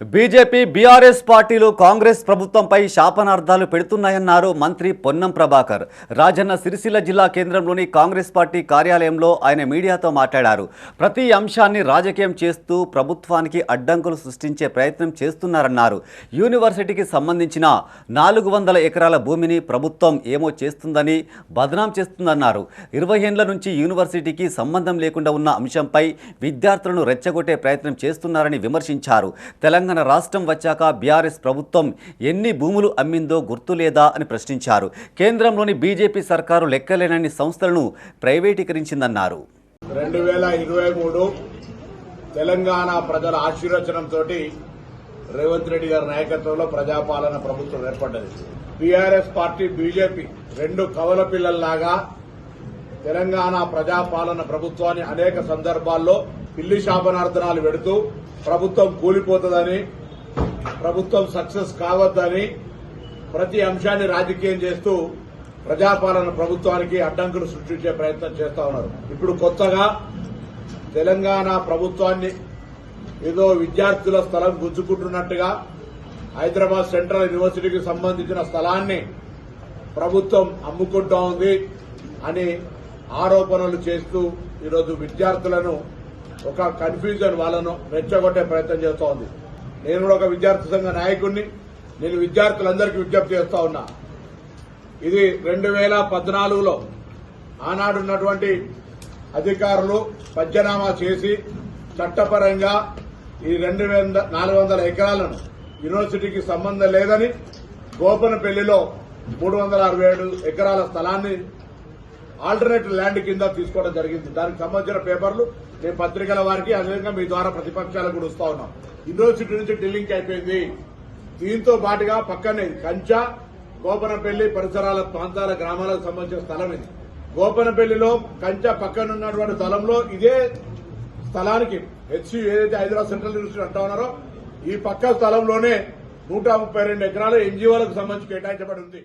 BJP BRS పార్టీలు కాంగ్రెస్ ప్రభుత్వంపై శాపనార్థాలు పెడుతున్నాయన్నారు మంత్రి పొన్నం ప్రభాకర్. రాజన్న సిరిసిల్ల జిల్లా కేంద్రంలోని కాంగ్రెస్ పార్టీ కార్యాలయంలో ఆయన మీడియాతో మాట్లాడారు. ప్రతి అంశాన్ని రాజకీయం చేస్తూ ప్రభుత్వానికి అడ్డంకులు సృష్టించే ప్రయత్నం చేస్తున్నారన్నారు. యూనివర్సిటీకి సంబంధించిన నాలుగు వందల ఎకరాల భూమిని ప్రభుత్వం ఏమో చేస్తుందని బదనాం చేస్తుందన్నారు. ఇరవై ఏండ్ల నుంచి యూనివర్సిటీకి సంబంధం లేకుండా ఉన్న అంశంపై విద్యార్థులను రెచ్చగొట్టే ప్రయత్నం చేస్తున్నారని విమర్శించారు. తెలంగాణ రాష్ట్రం వచ్చాక బీఆర్ఎస్ ప్రభుత్వం ఎన్ని భూములు అమ్మిందో గుర్తులేదా అని ప్రశ్నించారు. కేంద్రంలోని బీజేపీ సర్కారు లెక్కలేనన్ని సంస్థలను ప్రైవేటీకరించిందన్నారు. రెండు వేల ఇరవై మూడు తెలంగాణ ప్రజల ఆశీర్వచనంతో రేవంత్ రెడ్డి గారి నాయకత్వంలో ప్రజాపాలన ప్రభుత్వం ఏర్పడ్డది. బీఆర్ఎస్ పార్టీ బీజేపీ రెండు కవల పిల్లల్లాగా తెలంగాణ ప్రజాపాలన ప్రభుత్వాన్ని అనేక సందర్భాల్లో పిల్లి శాపనార్థనాలు పెడుతూ ప్రభుత్వం కూలిపోతుందని ప్రభుత్వం సక్సెస్ కావద్దని ప్రతి అంశాన్ని రాజకీయం చేస్తూ ప్రజాపాలన ప్రభుత్వానికి అడ్డంకులు సృష్టించే ప్రయత్నం చేస్తా ఉన్నారు. ఇప్పుడు కొత్తగా తెలంగాణ ప్రభుత్వాన్ని ఏదో విద్యార్థుల స్థలం గుంజుకుంటున్నట్టుగా హైదరాబాద్ సెంట్రల్ యూనివర్సిటీకి సంబంధించిన స్థలాన్ని ప్రభుత్వం అమ్ముకుంటా ఉంది అని ఆరోపణలు చేస్తూ ఈరోజు విద్యార్థులను ఒక కన్ఫ్యూజన్ వాళ్ళను రెచ్చగొట్టే ప్రయత్నం చేస్తూ ఉంది. నేను కూడా ఒక విద్యార్థి సంఘ నాయకుడిని నేను విద్యార్థులందరికీ విజ్ఞప్తి చేస్తా ఉన్నా. ఇది రెండు వేల పద్నాలుగులో ఆనాడున్నటువంటి అధికారులు పద్యనామా చేసి చట్టపరంగా ఈ రెండు వేల నాలుగు వందల ఎకరాలను యూనివర్సిటీకి సంబంధం లేదని గోపనపల్లిలో మూడు వందల అరవై ఏడు ఎకరాల స్థలాన్ని ఆల్టర్నేట్ ల్యాండ్ కింద తీసుకోవడం జరిగింది. దానికి సంబంధించిన పేపర్లు నేను పత్రికల వారికి అదేవిధంగా మీ ద్వారా ప్రతిపక్షాలకు కూడా వస్తా ఉన్నాం. యూనివర్సిటీ నుంచి ఢిల్లీకి అయిపోయింది. దీంతో పాటుగా పక్కనే కంచా గోపనపల్లి పరిసరాల ప్రాంతాల గ్రామాలకు సంబంధించిన స్థలం ఇది. గోపనపల్లిలో కంచా పక్కన ఉన్నటువంటి స్థలంలో ఇదే స్థలానికి హెచ్సి ఏదైతే హైదరాబాద్ సెంట్రల్ యూనివర్సిటీ అంటా ఉన్నారో ఈ పక్క స్థలంలోనే నూట ముప్పై రెండు ఎకరాలు ఎన్జీఓలకు సంబంధించి కేటాయించబడి ఉంది.